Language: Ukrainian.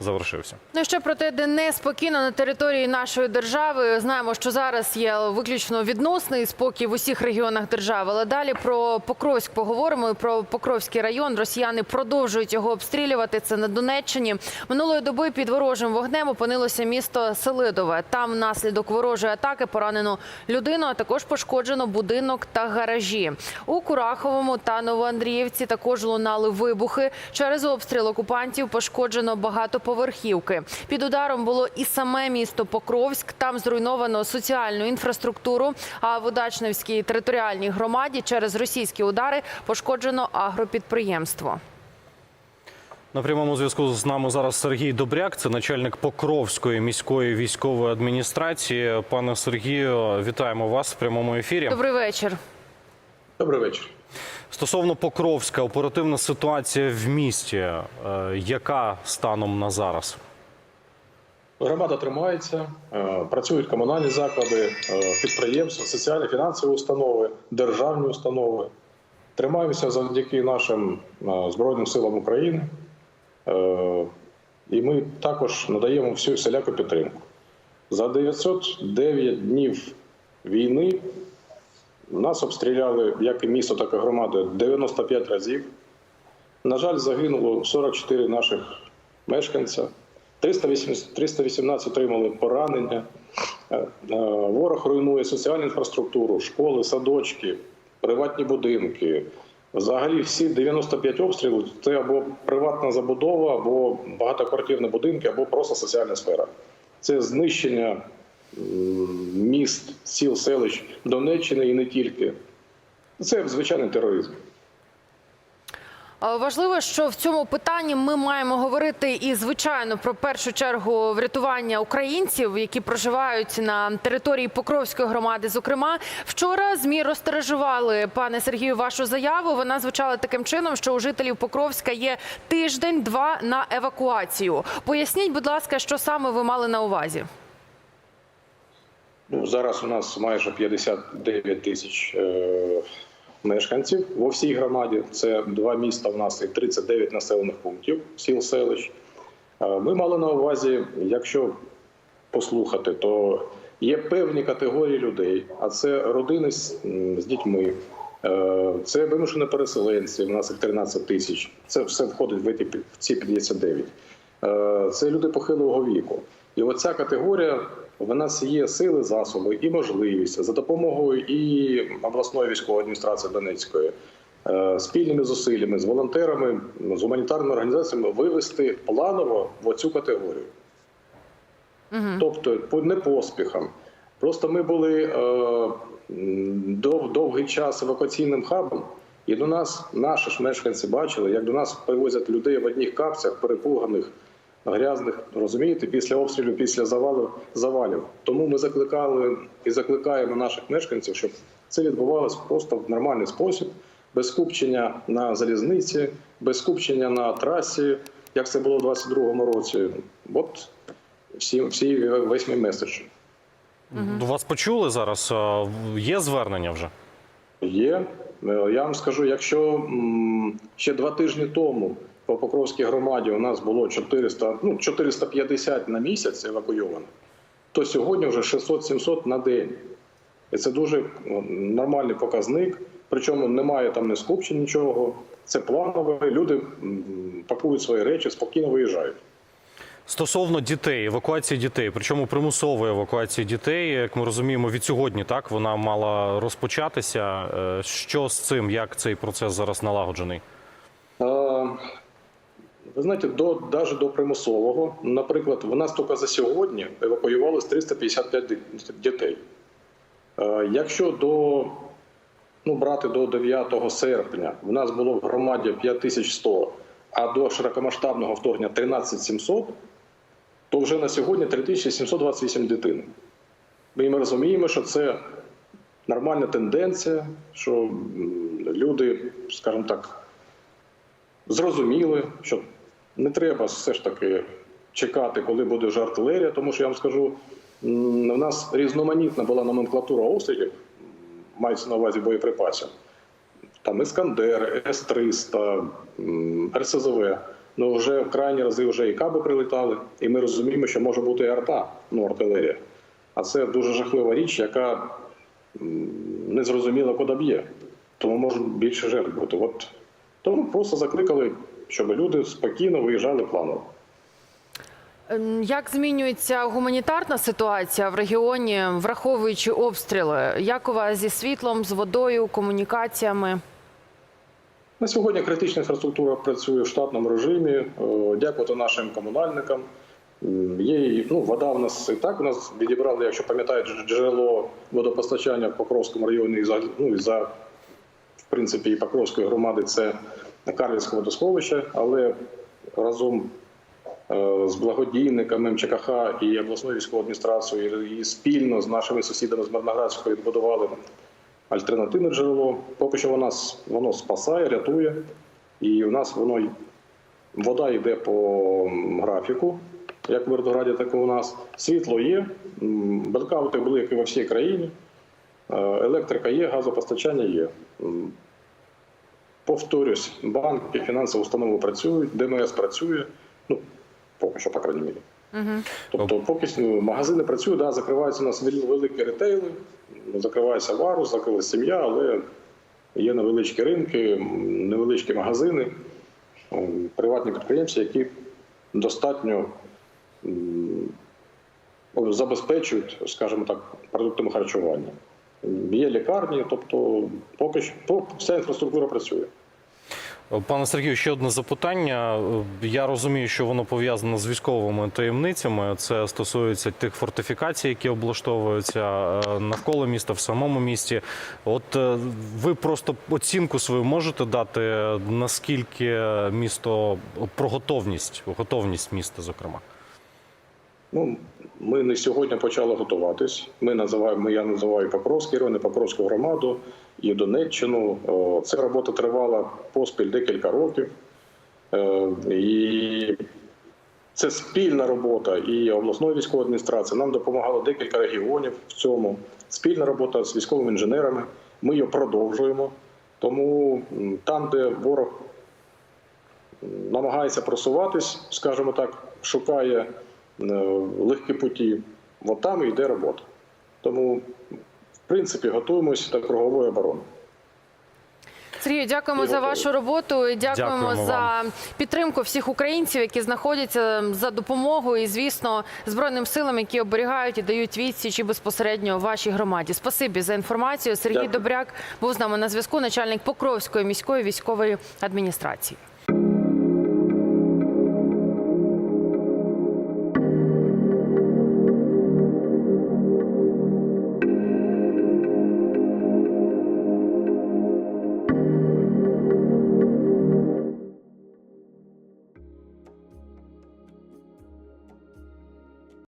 завершився. Ну ще про те, де неспокійно на території нашої держави. Знаємо, що зараз є виключно відносний спокій в усіх регіонах держави. Але далі про Покровськ поговоримо. І про Покровський район росіяни продовжують його обстрілювати. Це на Донеччині. Минулої доби під ворожим вогнем опинилося місто Селидове. Там внаслідок ворожої атаки поранено людину, а також пошкоджено будинок та гаражі. У Кураховому та Новоандріївці також лунали вибухи. Через обстріл окупантів пошкоджено багатоповерхівки. Під ударом було і саме місто Покровськ. Там зруйновано соціальну інфраструктуру. А в Удачневській територіальній громаді через російські удари пошкоджено агропідприємство. На прямому зв'язку з нами зараз Сергій Добряк, це начальник Покровської міської військової адміністрації. Пане Сергію, вітаємо вас в прямому ефірі. Добрий вечір. Добрий вечір. Стосовно Покровська, оперативна ситуація в місті. е, Яка станом на зараз? Громада тримається, е, працюють комунальні заклади, е, підприємства, соціальні фінансові установи, державні установи. Тримаємося завдяки нашим Збройним силам України. І ми також надаємо всю всіляку підтримку. За 909 днів війни нас обстріляли як і місто, так і громади 95 разів. На жаль, загинуло 44 наших мешканця. 318 отримали поранення. Е, е, Ворог руйнує соціальну інфраструктуру, школи, садочки, приватні будинки. Взагалі, всі 95 обстрілів це або приватна забудова, або багатоквартирні будинки, або просто соціальна сфера. Це знищення міст, сіл, селищ Донеччини і не тільки. Це звичайний тероризм. Важливо, що в цьому питанні ми маємо говорити і звичайно про першу чергу врятування українців, які проживають на території Покровської громади. Зокрема, вчора змі розтиражували пане Сергію вашу заяву. Вона звучала таким чином, що у жителів Покровська є тиждень-два на евакуацію. Поясніть, будь ласка, що саме ви мали на увазі? Ну, зараз у нас майже 59 тисяч е, мешканців во всій громаді. Це два міста в нас і 39 населених пунктів, сіл селищ. Е, ми мали на увазі, якщо послухати, то є певні категорії людей, а це родини з, з дітьми. е, Це вимушені переселенці, у нас їх 13 тисяч. Це все входить в ці 59. Е, Це люди похилого віку. І оця категорія в нас є сили, засоби і можливість за допомогою і обласної військової адміністрації Донецької е, спільними зусиллями з волонтерами, з гуманітарними організаціями вивести планово в оцю категорію. Тобто по не поспіхам. Просто ми були е, дов, довгий час евакуаційним хабом, і до нас наші ж мешканці бачили, як до нас привозять людей в одних капцях, перепуганих, грязних, розумієте, після обстрілів, після завалів, завалів. Тому ми закликали і закликаємо наших мешканців, щоб це відбувалося просто в нормальний спосіб, без скупчення на залізниці, без скупчення на трасі, як це було в 22-му році. От всі, всі весь мій меседж. Вас почули зараз? Е, Є звернення вже? Є. Е, Я вам скажу, якщо ще два тижні тому по Покровській громаді у нас було 400, ну, 450 на місяць евакуйовано, то сьогодні вже 600-700 на день. І це дуже ну, нормальний показник. Причому немає там не скупчень нічого. Це планове. Люди пакують свої речі, спокійно виїжджають. Стосовно дітей, евакуації дітей, причому примусової евакуації дітей, як ми розуміємо, від сьогодні так вона мала розпочатися. Е, Що з цим? Як цей процес зараз налагоджений? Ви знаєте, до навіть до примусового, наприклад, в нас тільки за сьогодні евакуювалось 355 дітей. Е, Якщо до ну, брати до 9 серпня, в нас було в громаді 5100, а до широкомасштабного вторгнення 13700, то вже на сьогодні 3728 дитин. Ми ми розуміємо, що це нормальна тенденція, що люди, скажімо так, зрозуміли, що не треба все ж таки чекати, коли буде вже артилерія, тому що я вам скажу, в нас різноманітна була номенклатура обстрілів, мається на увазі боєприпасів. Там Іскандер, С-300, РСЗВ. Ну вже в крайні рази вже і каби прилітали, і ми розуміємо, що може бути і арта, ну артилерія. А це дуже жахлива річ, яка не зрозуміла, куди б'є. Тому може більше жертв бути. От тому просто закликали, щоб люди спокійно виїжджали планово. Ем, Як змінюється гуманітарна ситуація в регіоні, враховуючи обстріли? Як у вас зі світлом, з водою, комунікаціями? На сьогодні критична інфраструктура працює в штатному режимі. Е, Дякувати нашим комунальникам. Є ну, вода в нас і так у нас відібрали, якщо пам'ятаєте, джерело водопостачання в Покровському районі і за, ну, і за в принципі і Покровської громади це Карлівське водосховище, але разом е, з благодійниками МЧКХ і обласною військовою адміністрацією і спільно з нашими сусідами з Мирноградської відбудували альтернативне джерело. Поки що воно, воно спасає, рятує. І у нас воно вода йде по графіку, як в Вердограді, так і у нас. Світло є, блекаути були, як і во всій країні. Е, Електрика є, газопостачання є. Повторюсь, банки, фінансові установи працюють, ДМС працює. Ну, поки що, по крайній мірі. Тобто, поки ну, магазини працюють, да, закриваються у нас великі ретейли, закривається варус, закрилася сім'я, але є невеличкі ринки, невеличкі магазини, приватні підприємці, які достатньо забезпечують, скажімо так, продуктами харчування. Є лікарні, тобто поки що вся інфраструктура працює. Пане Сергію, ще одне запитання. Я розумію, що воно пов'язано з військовими таємницями. Це стосується тих фортифікацій, які облаштовуються е, навколо міста, в самому місті. От е, ви просто оцінку свою можете дати, наскільки місто про готовність, готовність міста, зокрема. Ну, ми не сьогодні почали готуватись. Ми називаємо, я називаю Покровський район, Покровську громаду і Донеччину. Ця робота тривала поспіль декілька років. Е, І це спільна робота і обласної військової адміністрації. Нам допомагало декілька регіонів в цьому. Спільна робота з військовими інженерами. Ми її продовжуємо. Тому там, де ворог намагається просуватись, скажімо так, шукає легкі путі, от там і йде робота. Тому, в принципі, готуємося до кругової оборони. Сергію, дякуємо за вашу роботу і дякуємо, Дякуємо за підтримку всіх українців, які знаходяться за допомогою і, звісно, збройним силам, які оберігають і дають відсіч і безпосередньо вашій громаді. Спасибі за інформацію. Сергій Дякую. Добряк був з нами на зв'язку, начальник Покровської міської військової адміністрації.